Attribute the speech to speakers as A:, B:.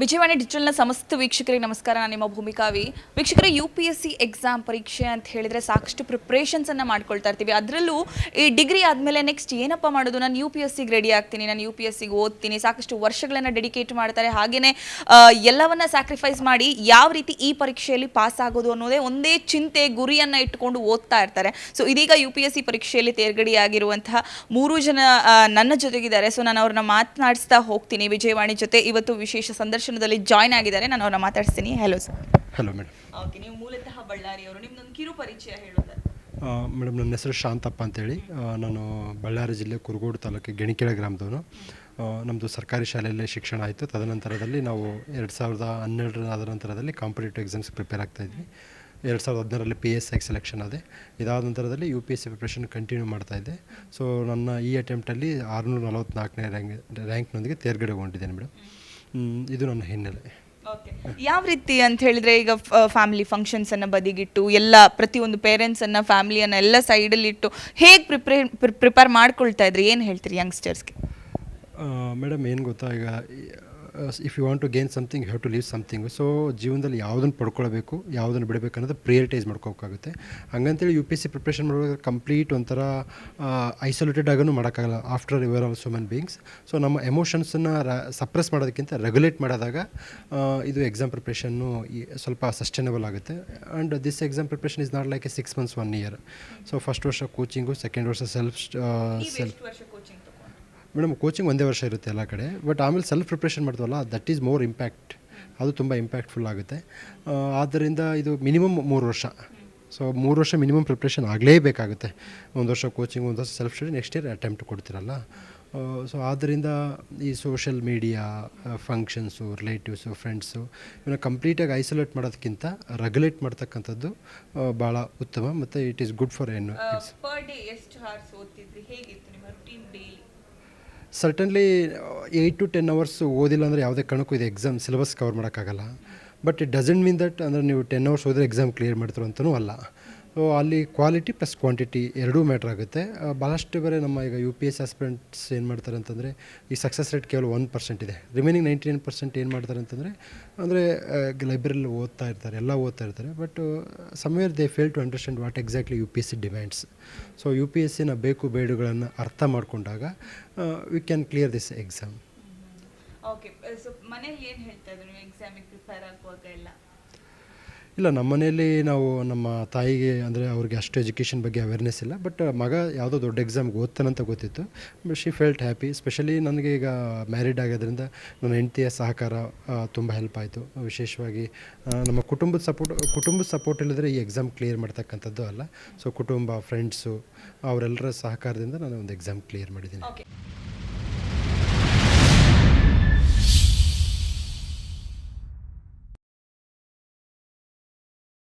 A: ವಿಜಯವಾಣಿ ಡಿಜಿಟಲ್ನ ಸಮಸ್ತ ವೀಕ್ಷಕರಿಗೆ ನಮಸ್ಕಾರ. ನಾನು ನಿಮ್ಮ ಭೂಮಿಕಾವಿ ವೀಕ್ಷಕರೇ U P S C exam ಪರೀಕ್ಷೆ ಅಂತ ಹೇಳಿದ್ರೆ ಸಾಕಷ್ಟು ಪ್ರಿಪ್ರೇಷನ್ಸನ್ನು ಮಾಡ್ಕೊಳ್ತಾ ಇರ್ತೀವಿ. ಅದರಲ್ಲೂ ಈ ಡಿಗ್ರಿ ಆದಮೇಲೆ ನೆಕ್ಸ್ಟ್ ಏನಪ್ಪ ಮಾಡೋದು? ನಾನು ಯು ಪಿ ಎಸ್ ಸಿಗೆ ರೆಡಿ ಆಗ್ತೀನಿ, ನಾನು ಯು ಪಿ ಎಸ್ ಸಿಗೆ ಓದ್ತೀನಿ, ಸಾಕಷ್ಟು ವರ್ಷಗಳನ್ನು ಡೆಡಿಕೇಟ್ ಮಾಡ್ತಾರೆ. ಹಾಗೆಯೇ ಎಲ್ಲವನ್ನ ಸ್ಯಾಕ್ರಿಫೈಸ್ ಮಾಡಿ ಯಾವ ರೀತಿ ಈ ಪರೀಕ್ಷೆಯಲ್ಲಿ ಪಾಸ್ ಆಗೋದು ಅನ್ನೋದೇ ಒಂದೇ ಚಿಂತೆ, ಗುರಿಯನ್ನು ಇಟ್ಟುಕೊಂಡು ಓದ್ತಾ ಇರ್ತಾರೆ. ಸೊ ಇದೀಗ ಯು ಪಿ ಎಸ್ ಸಿ ಪರೀಕ್ಷೆಯಲ್ಲಿ ತೇರ್ಗಡೆಯಾಗಿರುವಂತಹ ಮೂರು ಜನ ನನ್ನ ಜೊತೆಗಿದ್ದಾರೆ. ಸೊ ನಾನು ಅವ್ರನ್ನ ಮಾತನಾಡಿಸ್ತಾ ಹೋಗ್ತೀನಿ ವಿಜಯವಾಣಿ ಜೊತೆ. ಇವತ್ತು ವಿಶೇಷ ಸಂದರ್ಶನದಲ್ಲಿ ಜಾಯ್ನ್ ಆಗಿದ್ದಾರೆ. ನಾನು ಅವ್ರನ್ನ ಮಾತಾಡ್ತೀನಿ hello sir
B: hello madam
A: okay ನೀವು ಮೂಲತಃ ಬಳ್ಳಾರಿಯವರು ನಿಮ್ದೊಂದು ಕಿರು ಪರಿಚಯ ಹೇಳೋದಾದ್ರೆ
B: ಮೇಡಮ್ ನನ್ನ ಹೆಸರು ಶಾಂತಪ್ಪ ಅಂತೇಳಿ. ನಾನು ಬಳ್ಳಾರಿ ಜಿಲ್ಲೆ ಕುರುಗೋಡು ತಾಲೂಕು ಗೆಣಿಕೆರೆ ಗ್ರಾಮದವನು. ನಮ್ಮದು ಸರ್ಕಾರಿ ಶಾಲೆಯಲ್ಲಿ ಶಿಕ್ಷಣ ಆಯಿತು. ತದನಂತರದಲ್ಲಿ ನಾವು ಎರಡು ಸಾವಿರದ ಹನ್ನೆರಡರ ಆದ ನಂತರದಲ್ಲಿ ಕಾಂಪಿಟೇಟಿವ್ ಎಕ್ಸಾಮ್ಸ್ ಪ್ರಿಪೇರ್ ಆಗ್ತಾಯಿದ್ವಿ ಎರಡು ಸಾವಿರದ ಹದಿನಾರರಲ್ಲಿ ಪಿ ಎಸ್ ಐ ಸೆಲೆಕ್ಷನ್ ಆದೆ. ಇದಾದ ನಂತರದಲ್ಲಿ U P S C preparation continue ಮಾಡ್ತಾಯಿದ್ದೆ ಸೊ ನನ್ನ ಈ ಅಟೆಂಪ್ಟಲ್ಲಿ ಆರುನೂರ ನಲವತ್ತ್ನಾಲ್ಕನೇ ರ್ಯಾಂಕ್ ರ್ಯಾಂಕ್ನೊಂದಿಗೆ ತೇರ್ಗಡೆಗೊಂಡಿದ್ದೇನೆ ಮೇಡಮ್ ಇದು ನನ್ನ ಹಿನ್ನೆಲೆ.
A: ಓಕೆ ಯಾವ ರೀತಿ ಅಂತ ಹೇಳಿದ್ರೆ ಈಗ ಫ್ಯಾಮಿಲಿ ಫಂಕ್ಷನ್ಸ್ ಅನ್ನ ಬದಿಗಿಟ್ಟು ಎಲ್ಲ ಪ್ರತಿಯೊಂದು ಪೇರೆಂಟ್ಸ್ ಅನ್ನ ಫ್ಯಾಮಿಲಿಯನ್ನ ಎಲ್ಲ ಸೈಡಲ್ಲಿ ಇಟ್ಟು ಹೇಗೆ ಪ್ರಿಪೇರ್ ಪ್ರಿಪೇರ್ ಮಾಡ್ಕೊಳ್ತಾ ಇದ್ರಿ? ಏನು ಹೇಳ್ತೀರಿ ಯಂಗ್ಸ್ಟರ್ಸ್ಗೆ
B: ಮೇಡಮ್ ಏನು ಗೊತ್ತಾ? ಈಗ if you want to gain something have to leave something so ಜೀವನದಲ್ಲಿ ಯಾವುದನ್ನು ಪಡ್ಕೊಳ್ಬೇಕು ಯಾವುದನ್ನು ಬಿಡಬೇಕು ಅನ್ನೋದು ಪ್ರಿಯರಿಟೈಸ್ ಮಾಡ್ಕೋಬೇಕಾಗುತ್ತೆ ಹಂಗಂತೇಳಿ U P S C preparation ಮಾಡಬೇಕಾದ್ರೆ ಕಂಪ್ಲೀಟ್ ಒಂಥರ ಐಸೋಲೇಟೆಡ್ ಆಗೂ ಮಾಡೋಕ್ಕಾಗಲ್ಲ. After your all human beings so ನಮ್ಮ ಎಮೋಷನ್ಸನ್ನು ಸಪ್ರೆಸ್ ಮಾಡೋದಕ್ಕಿಂತ ರೆಗ್ಯುಲೇಟ್ ಮಾಡಿದಾಗ ಆ, ಇದು ಎಕ್ಸಾಮ್ ಪ್ರಿಪ್ರೇಷನ್ನು ಸ್ವಲ್ಪ ಸಸ್ಟೈನಬಲ್ ಆಗುತ್ತೆ. And this exam preparation is not like a six months one year so first ವರ್ಷ ಕೋಚಿಂಗು ಸೆಕೆಂಡ್ ವರ್ಷ ಸೆಲ್ಫ್ ಸೆಲ್ಫ್
A: ವರ್ಷ ಕೋಚಿಂಗ್
B: ಮೇಡಮ್ ಕೋಚಿಂಗ್ ಒಂದೇ ವರ್ಷ ಇರುತ್ತೆ ಎಲ್ಲ ಕಡೆ ಬಟ್ ಆಮೇಲೆ ಸೆಲ್ಫ್ ಪ್ರಿಪ್ರೇಷನ್ ಮಾಡ್ತೀವಲ್ಲ ದಟ್ ಈಸ್ ಮೋರ್ ಇಂಪ್ಯಾಕ್ಟ್ ಅದು ತುಂಬ ಇಂಪ್ಯಾಕ್ಟ್ಫುಲ್ ಆಗುತ್ತೆ. ಆದ್ದರಿಂದ ಇದು ಮಿನಿಮಮ್ ಮೂರು ವರ್ಷ. ಸೊ ಮೂರು ವರ್ಷ ಮಿನಿಮಮ್ ಪ್ರಿಪ್ರೇಷನ್ ಆಗಲೇಬೇಕಾಗುತ್ತೆ. ಒಂದು ವರ್ಷ ಕೋಚಿಂಗ್ ಒಂದು ವರ್ಷ self study next year attempt ಕೊಡ್ತೀರಲ್ಲ. So ಆದ್ದರಿಂದ ಈ social media functions relatives friends ಇವನ್ನ ಕಂಪ್ಲೀಟಾಗಿ ಐಸೋಲೇಟ್ ಮಾಡೋದಕ್ಕಿಂತ ರೆಗ್ಯುಲೇಟ್ ಮಾಡ್ತಕ್ಕಂಥದ್ದು ಭಾಳ ಉತ್ತಮ ಮತ್ತು ಇಟ್ ಈಸ್ ಗುಡ್ ಫಾರ್ ಎನ್
A: ಎಷ್ಟು ಹೇಗಿತ್ತು ನಿಮ್ಮ routine daily
B: certainly eight to ten hours ಓದಿಲ್ಲ ಅಂದರೆ ಯಾವುದೇ ಕಣಕ್ಕೂ ಇದು ಎಕ್ಸಾಮ್ ಸಿಲೆಬಸ್ ಕವರ್ ಮಾಡೋಕ್ಕಾಗಲ್ಲ. But it doesn't mean that ಅಂದರೆ ನೀವು ಟೆನ್ ಅವರ್ಸ್ ಓದಿದ್ರೆ ಎಕ್ಸಾಮ್ ಕ್ಲಿಯರ್ ಮಾಡ್ತಿರೋ ಅಂತಲೂ ಅಲ್ಲ. ಅಲ್ಲಿ ಕ್ವಾಲಿಟಿ ಪ್ಲಸ್ ಕ್ವಾಂಟಿಟಿ ಎರಡೂ ಮ್ಯಾಟ್ರ್ ಆಗುತ್ತೆ. ಭಾಳಷ್ಟು ಬೇರೆ ನಮ್ಮ ಈಗ ಯು ಪಿ ಎಸ್ ಆಸ್ಪಿರೆಂಟ್ಸ್ ಏನು ಮಾಡ್ತಾರೆ ಅಂತಂದರೆ, ಈ ಸಕ್ಸಸ್ ರೇಟ್ ಕೇವಲ ಒನ್ ಪರ್ಸೆಂಟ್ ಇದೆ. ರಿಮೈನಿಂಗ್ ನೈಂಟಿ ನೈನ್ ಪರ್ಸೆಂಟ್ ಏನು ಮಾಡ್ತಾರೆ ಅಂತಂದರೆ, ಅಂದರೆ ಲೈಬ್ರರಿಲಿ ಓದ್ತಾ ಇರ್ತಾರೆ, ಎಲ್ಲ ಓದ್ತಾ ಇರ್ತಾರೆ. But somewhere they fail to understand what exactly U P S C demands so U P S ಸಿನ ಬೇಕು ಬೇಡುಗಳನ್ನು ಅರ್ಥ ಮಾಡಿಕೊಂಡಾಗ we can clear this exam
A: okay so ಮನೇಲಿ ಏನು ಹೇಳ್ತಾ ಇದ್ರು? ಎಕ್ಸಾಮಿಗೆ ಪ್ರಿಪೇರ್ ಆಗುವಾಗ ಎಲ್ಲ?
B: ಇಲ್ಲ, ನಮ್ಮ ಮನೆಯಲ್ಲಿ ನಾವು ನಮ್ಮ ತಾಯಿಗೆ, ಅಂದರೆ ಅವ್ರಿಗೆ ಅಷ್ಟು ಎಜುಕೇಷನ್ ಬಗ್ಗೆ ಅವೇರ್ನೆಸ್ ಇಲ್ಲ. ಬಟ್ ಮಗ ಯಾವುದೋ ದೊಡ್ಡ ಎಕ್ಸಾಮ್ಗೆ ಓದ್ತಾನಂತ ಗೊತ್ತಿತ್ತು. But she felt happy specially ನನಗೆ ಈಗ ಮ್ಯಾರಿಡ್ ಆಗೋದ್ರಿಂದ ನನ್ನ ಹೆಂಡತಿಯ ಸಹಕಾರ ತುಂಬ ಹೆಲ್ಪ್ ಆಯಿತು. ವಿಶೇಷವಾಗಿ ನಮ್ಮ ಕುಟುಂಬದ ಸಪೋರ್ಟ್ ಕುಟುಂಬದ ಸಪೋರ್ಟ್ ಇಲ್ಲದ್ರೆ ಈ ಎಕ್ಸಾಮ್ ಕ್ಲಿಯರ್ ಮಾಡ್ತಕ್ಕಂಥದ್ದು ಅಲ್ಲ. ಸೊ ಕುಟುಂಬ ಫ್ರೆಂಡ್ಸು ಅವರೆಲ್ಲರ ಸಹಕಾರದಿಂದ ನಾನು ಒಂದು ಎಕ್ಸಾಮ್ ಕ್ಲಿಯರ್ ಮಾಡಿದ್ದೀನಿ.